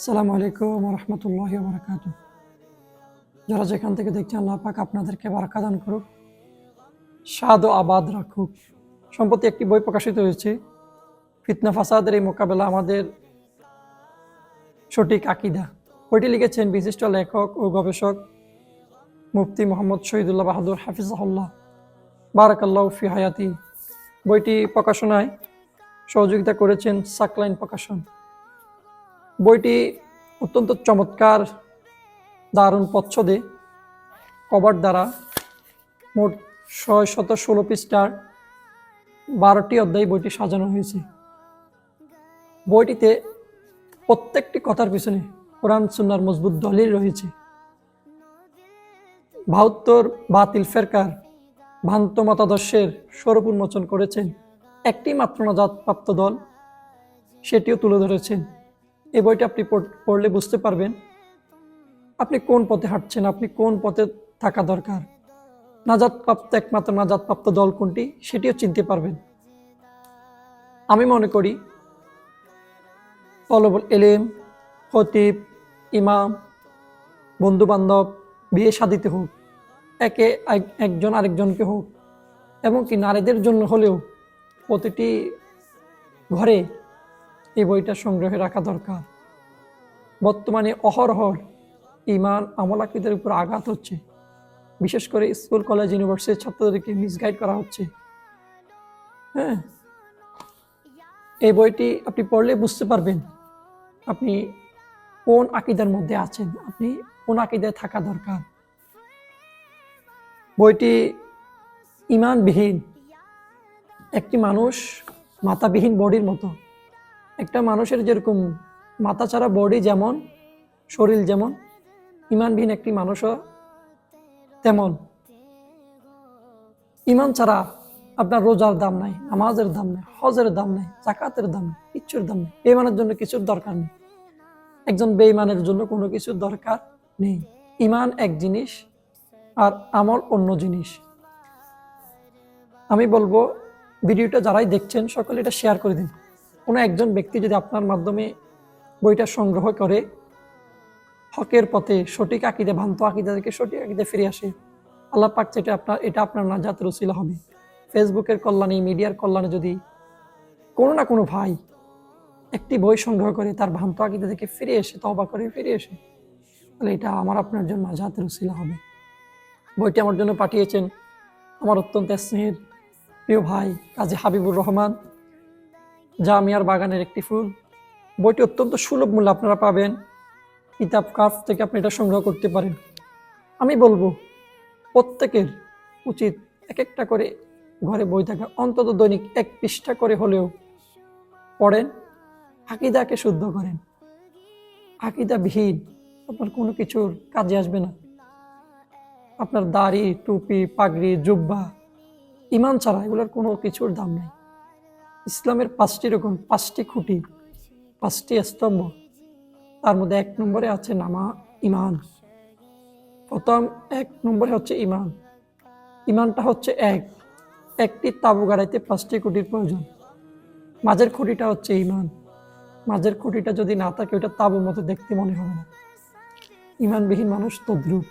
আসসালামু আলাইকুম রহমতুল্লাহ বরকাত যারা যেখান থেকে দেখছেন, আল্লাহ পাক আপনাদেরকে বারাকা দান করুক স্বাদ ও আবাদ রাখুক। সম্প্রতি একটি বই প্রকাশিত হয়েছে, ফিতনা ফাসাদের এই মোকাবেলা আমাদের সঠিক আকিদা। বইটি লিখেছেন বিশিষ্ট লেখক ও গবেষক মুফতি মোহাম্মদ শহীদুল্লাহ বাহাদুর হাফিজাহুল্লাহ। বারাকাল্লাহ ফি হায়াতি। বইটি প্রকাশনায় সহযোগিতা করেছেন সাকলাইন প্রকাশন। বইটি অত্যন্ত চমৎকার, দারুণ পচ্ছদে কভার দ্বারা মোট ছয় শত ষোলো পৃষ্ঠার বারোটি অধ্যায় বইটি সাজানো হয়েছে। বইটিতে প্রত্যেকটি কথার পিছনে কোরআন সুন্নার মজবুত দলিল রয়েছে। বাহাত্তর বাতিল ফেরকার ভ্রান্ত মতাদর্শের স্বরূপ উন্মোচন করেছেন একটি মাত্র নাজাদপ্রাপ্ত দল, সেটিও তুলে ধরেছেন। এই বইটা আপনি পড়- পড়লে বুঝতে পারবেন আপনি কোন পথে হাঁটছেন, আপনি কোন পথে থাকা দরকার। নাজাদপ্রাপ্ত একমাত্র নাজাদপ্রাপ্ত দল কোনটি সেটিও চিনতে পারবেন। আমি মনে করি তলবুল এলেম খতিব, ইমাম বন্ধু বান্ধব বিয়ে শাদিতে হোক, একে এক- একজন আরেকজনকে হোক, এমনকি নারীদের জন্য হলেও প্রতিটি ঘরে এই বইটা সংগ্রহে রাখা দরকার। বর্তমানে অহরহর ইমান আমলাকিদের উপর আঘাত হচ্ছে। বিশেষ করে স্কুল, কলেজ, ইউনিভার্সিটির ছাত্রদেরকে মিসগাইড করা হচ্ছে। হ্যাঁ? এই বইটি আপনি পড়লে বুঝতে পারবেন আপনি কোন আকিদার মধ্যে আছেন। আপনি কোন আকিদায় থাকা দরকার। বইটি ইমানবিহীন। একটি মানুষ মাতাবিহীন বডির মতো। একটা মানুষের যেরকম মাথা ছাড়া বডি যেমন, শরীর যেমন, ইমানবিহীন একটি মানুষও তেমন। ইমান ছাড়া আপনার রোজার দাম নাই, নামাজের দাম নাই, হজের দাম নাই, জাকাতের দাম নেই, কিচ্ছুর দাম নেই। বেইমানের জন্য কিছুর দরকার নেই। একজন বেইমানের জন্য কোনো কিছুর দরকার নেই। ইমান এক জিনিস আর আমল অন্য জিনিস। আমি বলব, ভিডিওটা যারাই দেখছেন, সকলে এটা শেয়ার করে দিন। কোনো একজন ব্যক্তি যদি আপনার মাধ্যমে বইটা সংগ্রহ করে, হকের পথে সঠিক আকিদে, ভ্রান্ত আকিদা থেকে সঠিক আকিদে ফিরে আসে, আল্লাহ পাক এটা আপনার এটা আপনার নাজাত রসিলা হবে। ফেসবুকের কল্যাণে, মিডিয়ার কল্যাণে যদি কোনো না কোনো ভাই একটি বই সংগ্রহ করে, তার ভ্রান্ত আকিদা থেকে ফিরে এসে তবা করে ফিরে এসে, তাহলে এটা আমার আপনার জন্য নাজাত রসিলা হবে। বইটি আমার জন্য পাঠিয়েছেন আমার অত্যন্ত স্নেহের প্রিয় ভাই কাজী হাবিবুর রহমান। জামিয়ার বাগানের একটি ফুল। বইটি অত্যন্ত সুলভ মূল্যে আপনারা পাবেন। কিতাব কাফ থেকে আপনি এটা সংগ্রহ করতে পারেন। আমি বলব, প্রত্যেকের উচিত এক একটা করে ঘরে বই থাকা। অন্তত দৈনিক এক পৃষ্ঠা করে হলেও পড়েন, আকিদাকে শুদ্ধ করেন। আকিদা বিহীন আপনার কোনো কিছুর কাজে আসবে না। আপনার দাড়ি, টুপি, পাগড়ি, জুব্বা, ইমান ছাড়া এগুলোর কোনো কিছুর দাম নাই। ইসলামের পাঁচটি রকম, পাঁচটি খুঁটি, পাঁচটি স্তম্ভ। তার মধ্যে এক নম্বরে আছে নামা, ইমান। প্রথম এক নম্বরে হচ্ছে ইমান। ইমানটা হচ্ছে এক। একটি তাবু গাড়াইতে পাঁচটি খুঁটির প্রয়োজন। মাঝের খুঁটিটা হচ্ছে ইমান। মাঝের খুঁটিটা যদি না থাকে ওটা তাবুর মতো দেখতে মনে হবে না। ইমানবিহীন মানুষ তদ্রুপ।